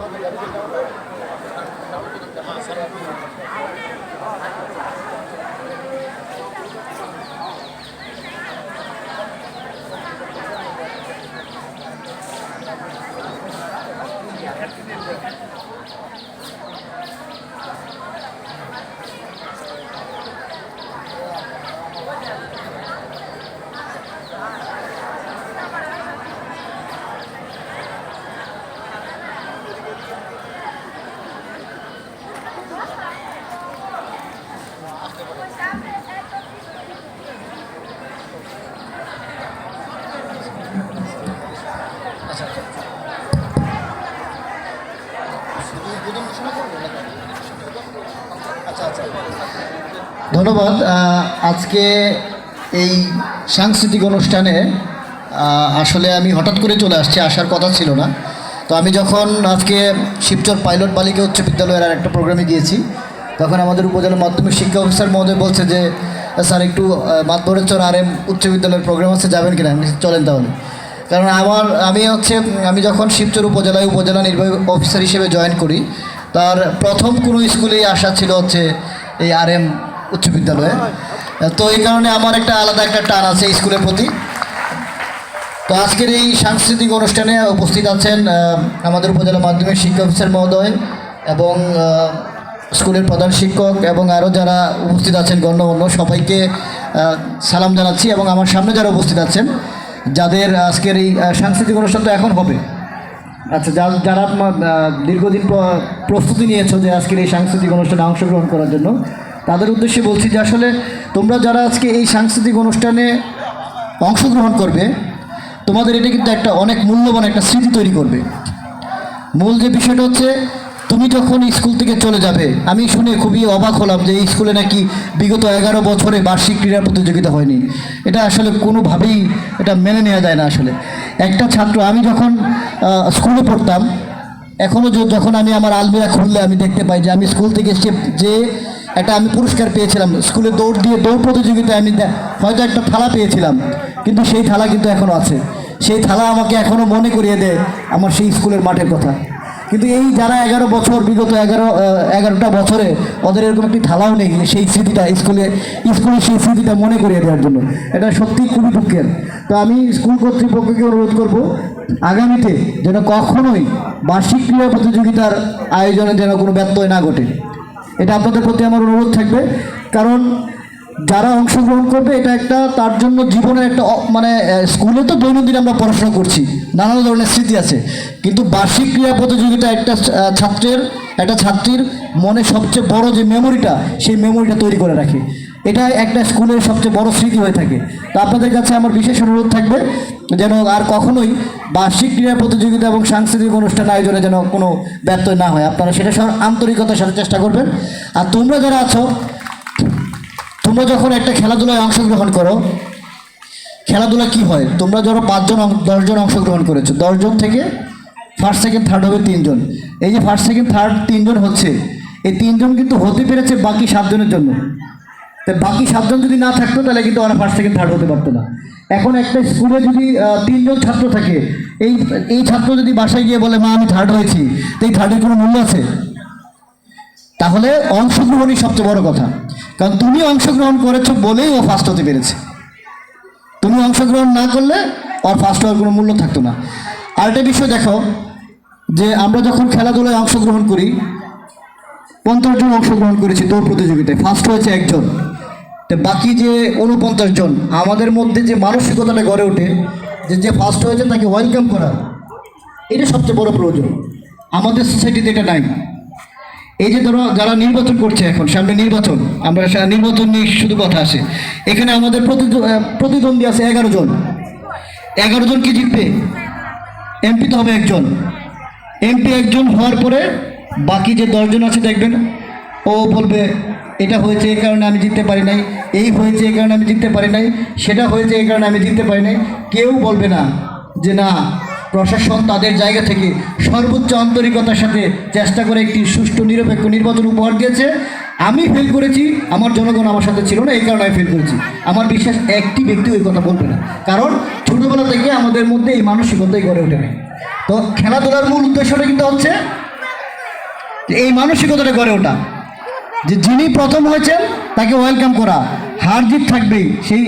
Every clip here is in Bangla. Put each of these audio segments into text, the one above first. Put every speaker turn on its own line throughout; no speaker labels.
صار يا ابني ধন্যবাদ। আজকে এই সাংস্কৃতিক অনুষ্ঠানে আসলে আমি হঠাৎ করে চলে আসছি, আসার কথা ছিল না। তো আমি যখন আজকে শিবচর পাইলট বালিকা উচ্চ বিদ্যালয়ের আর একটা প্রোগ্রামে গিয়েছি, তখন আমাদের উপজেলা মাধ্যমিক শিক্ষা অফিসার মহোদয় বলছে যে, স্যার, একটু মাতবরেশ্বর আর এম উচ্চ বিদ্যালয়ের প্রোগ্রাম আছে, যাবেন কিনা? চলেন তাহলে। কারণ আমার, আমি হচ্ছে, আমি যখন শিবচর উপজেলায় উপজেলা নির্বাহী অফিসার হিসেবে জয়েন করি, তার প্রথম কোনো স্কুলেই আসা ছিল হচ্ছে এই আর এম উচ্চ বিদ্যালয়ে। তো এই কারণে আমার একটা আলাদা একটা টান আছে স্কুলের প্রতি। তো আজকের এই সাংস্কৃতিক অনুষ্ঠানে উপস্থিত আছেন আমাদের উপজেলা মাধ্যমিক শিক্ষা অফিসার মহোদয় এবং স্কুলের প্রধান শিক্ষক এবং আরও যারা উপস্থিত আছেন গণ্যমান্য সবাইকে সালাম জানাচ্ছি এবং আমার সামনে যারা উপস্থিত আছেন যাদের আজকের এই সাংস্কৃতিক অনুষ্ঠান তো এখন হবে। আচ্ছা যা যারা দীর্ঘদিন প্রস্তুতি নিয়েছো যে আজকের এই সাংস্কৃতিক অনুষ্ঠানে অংশগ্রহণ করার জন্য, তাদের উদ্দেশ্যে বলছি যে আসলে তোমরা যারা আজকে এই সাংস্কৃতিক অনুষ্ঠানে অংশগ্রহণ করবে, তোমাদের এটা কিন্তু একটা অনেক মূল্যবান একটা স্মৃতি তৈরি করবে। মূল যে বিষয়টা হচ্ছে তুমি যখন স্কুল থেকে চলে যাবে, আমি শুনে খুবই অবাক হলাম যে স্কুলে নাকি বিগত এগারো বছরে বার্ষিক ক্রীড়া প্রতিযোগিতা হয়নি। এটা আসলে কোনোভাবেই এটা মেনে নেওয়া যায় না আসলে। একটা ছাত্র, আমি যখন স্কুলে পড়তাম এখনও যখন আমি আমার আলমিরা খুললে আমি দেখতে পাই যে আমি স্কুল থেকে এসে যে একটা আমি পুরস্কার পেয়েছিলাম, স্কুলে দৌড় দিয়ে দৌড় প্রতিযোগিতায় আমি হয়তো একটা থালা পেয়েছিলাম, কিন্তু সেই থালা কিন্তু এখনও আছে। সেই থালা আমাকে এখনও মনে করিয়ে দেয় আমার সেই স্কুলের মাঠের কথা। কিন্তু এই যারা এগারো বছর, বিগত এগারো এগারোটা বছরে ওদের এরকম একটি থালাও নেই সেই স্মৃতিটা স্কুলে স্কুলে সেই স্মৃতিটা মনে করিয়ে দেওয়ার জন্য। এটা সত্যি খুবই দুঃখের। তো আমি স্কুল কর্তৃপক্ষকে অনুরোধ করব, আগামীতে যেন কখনোই বার্ষিক ক্রীড়া প্রতিযোগিতার আয়োজনে যেন কোনো ব্যত্যয় না ঘটে। এটা আপনাদের প্রতি আমার অনুরোধ থাকবে, কারণ যারা অংশগ্রহণ করবে, এটা একটা তার জন্য জীবনের একটা মানে স্কুলে তো দৈনন্দিন আমরা পড়াশোনা করছি নানা ধরনের স্মৃতি আছে। কিন্তু বার্ষিক ক্রীড়া প্রতিযোগিতা একটা ছাত্রের, একটা ছাত্রীর মনে সবচেয়ে বড় যে মেমোরিটা সেই মেমোরিটা তৈরি করে রাখে। এটা একটা স্কুলের সবচেয়ে বড় স্মৃতি হয়ে থাকে। তো আপনাদের কাছে আমার বিশেষ অনুরোধ থাকবে যেন আর কখনোই বার্ষিক ক্রীড়া প্রতিযোগিতা এবং সাংস্কৃতিক অনুষ্ঠান আয়োজনে যেন কোনো ব্যর্থ না হয়। আপনারা সেটা আন্তরিকতার সাথে চেষ্টা করবেন। আর তোমরা যারা আছো তোমরা যখন একটা খেলাধুলায় অংশগ্রহণ করো, খেলাধুলা কি হয়? তোমরা ধরো পাঁচজন দশজন অংশগ্রহণ করেছ। দশজন থেকে ফার্স্ট সেকেন্ড থার্ড হবে তিনজন। এই যে ফার্স্ট সেকেন্ড থার্ড তিনজন হচ্ছে, এই তিনজন কিন্তু হতে পেরেছে বাকি সাতজনের জন্য। তো বাকি সাতজন যদি না থাকতো, তাহলে কিন্তু ওরা ফার্স্ট সেকেন্ড থার্ড হতে পারতো না। এখন একটা স্কুলে যদি তিনজন ছাত্র থাকে, এই এই ছাত্র যদি বাসায় গিয়ে বলে, মা, আমি থার্ড হয়েছি তো এই থার্ডের কোনো মূল্য আছে? তাহলে অংশগ্রহণই সবচেয়ে বড় কথা। কারণ তুমি অংশগ্রহণ করেছ বলেই ও ফার্স্ট হতে পেরেছে। তুমি অংশগ্রহণ না করলে ওর ফার্স্ট হওয়ার কোনো মূল্য থাকতো না। আরেকটা বিষয় দেখো, যে আমরা যখন খেলাধুলায় অংশগ্রহণ করি, পঞ্চাশ জন অংশগ্রহণ করেছি দৌড় প্রতিযোগিতায়। ফার্স্ট হয়েছে একজন। তো বাকি যে উনপঞ্চাশ জন, আমাদের মধ্যে যে মানসিকতাটা গড়ে ওঠে, যে যে ফার্স্ট হয়েছে তাকে ওয়েলকাম করা, এটা সবচেয়ে বড় প্রয়োজন। আমাদের সোসাইটিতে এটা নাই। এই যে ধরো যারা নির্বাচন করছে এখন, সামনে নির্বাচন, আমরা নির্বাচন নিয়ে শুধু কথা আসে এখানে আমাদের প্রতিদ্ব- প্রতিদ্বন্দ্বী আছে এগারো জন। এগারো জন কি জিতবে? এমপি তো হবে একজন। এমপি একজন হওয়ার পরে বাকি যে দশজন আছে দেখবেন, ও বলবে, এটা হয়েছে এই কারণে আমি জিততে পারি নাই, এই হয়েছে এই কারণে আমি জিততে পারি নাই, সেটা হয়েছে এই কারণে আমি জিততে পারি নাই। কেউ বলবে না যে, না প্রশাসন তাদের জায়গা থেকে সর্বোচ্চ আন্তরিকতার সাথে চেষ্টা করে একটি সুষ্ঠু, নিরপেক্ষ নির্বাচন উপহার দিয়েছে। আমি ফেল করেছি, আমার জনগণ আমার সাথে ছিল না, এই কারণে আমি ফেল করেছি। আমার বিশ্বাস, একটি ব্যক্তি ওই কথা বলবে না। কারণ ছোটোবেলা থেকে আমাদের মধ্যে এই মানসিকতাই গড়ে ওঠে নাই। তো খেলাধুলার মূল উদ্দেশ্যটা কিন্তু হচ্ছে এই মানসিকতাটা গড়ে ওঠা। যে যিনি প্রথম হয়েছেন, তাকে ওয়েলকাম করা। হার জিত থাকবেই, সেই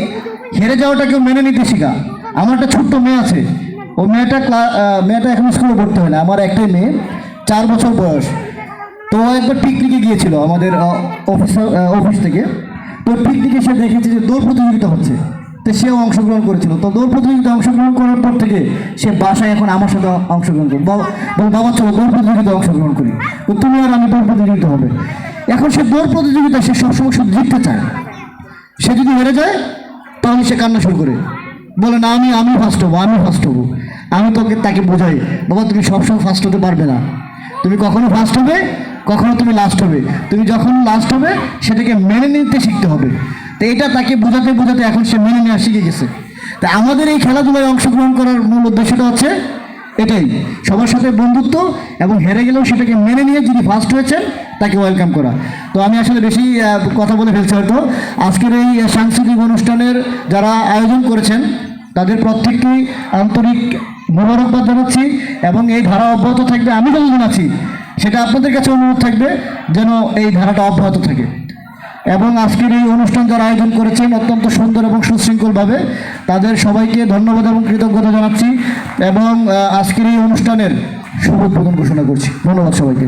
হেরে যাওয়াটাকেও মেনে নিতে শেখা। আমার একটা ছোট্ট মেয়ে আছে ও মেয়েটা মেয়েটা এখন স্কুলে পড়তে হয় না। আমার একটাই মেয়ে, চার বছর বয়স। তো একবার পিকনিকে গিয়েছিল আমাদের অফিস অফিস থেকে। তো পিকনিকে সে দেখেছে যে দৌড় প্রতিযোগিতা হচ্ছে। তো সেও অংশগ্রহণ করেছিল। তো দৌড় প্রতিযোগিতা অংশগ্রহণ করার পর থেকে সে বাসায় এখন আমার সাথে অংশগ্রহণ করে বাবা চলো, দৌড় প্রতিযোগিতা অংশগ্রহণ করি। তো তুমি আর আমি দৌড় প্রতিযোগিতা হবে। এখন সে দৌড় প্রতিযোগিতা সে সবসময় শুধু জিততে চায়। সে যদি হেরে যায়, তাহলে সে কান্না শুরু করে। বলে, না, আমি আমি ফার্স্ট হব, আমি ফার্স্ট হব। আমি তোকে, তাকে বোঝাই, বাবা, তুমি সবসময় ফার্স্ট হতে পারবে না। তুমি কখনো ফার্স্ট হবে, কখনো তুমি লাস্ট হবে। তুমি যখন লাস্ট হবে, সেটাকে মেনে নিতে শিখতে হবে। তো এটা তাকে বোঝাতে বোঝাতে এখন সে মেনে নেওয়া শিখে গেছে। তা আমাদের এই খেলাধুলায় অংশগ্রহণ করার মূল উদ্দেশ্যটা হচ্ছে এটাই, সবার সাথে বন্ধুত্ব এবং হেরে গেলেও সেটাকে মেনে নিয়ে যিনি ফার্স্ট হয়েছেন তাকে ওয়েলকাম করা। তো আমি আসলে বেশি কথা বলে ফেলছি হয়তো। আজকের এই সাংস্কৃতিক অনুষ্ঠানের যারা আয়োজন করেছেন, তাদের প্রত্যেককেই আন্তরিক মোবারকবাদ জানাচ্ছি এবং এই ধারা অব্যাহত থাকবে। আমি যতদিন আছি, সেটা আপনাদের কাছে অনুরোধ থাকবে যেন এই ধারাটা অব্যাহত থাকে। এবং আজকের এই অনুষ্ঠান যারা আয়োজন করেছেন অত্যন্ত সুন্দর এবং সুশৃঙ্খলভাবে, তাদের সবাইকে ধন্যবাদ এবং কৃতজ্ঞতা জানাচ্ছি এবং আজকের এই অনুষ্ঠানের শুভ উদ্বোধন ঘোষণা করছি। ধন্যবাদ সবাইকে।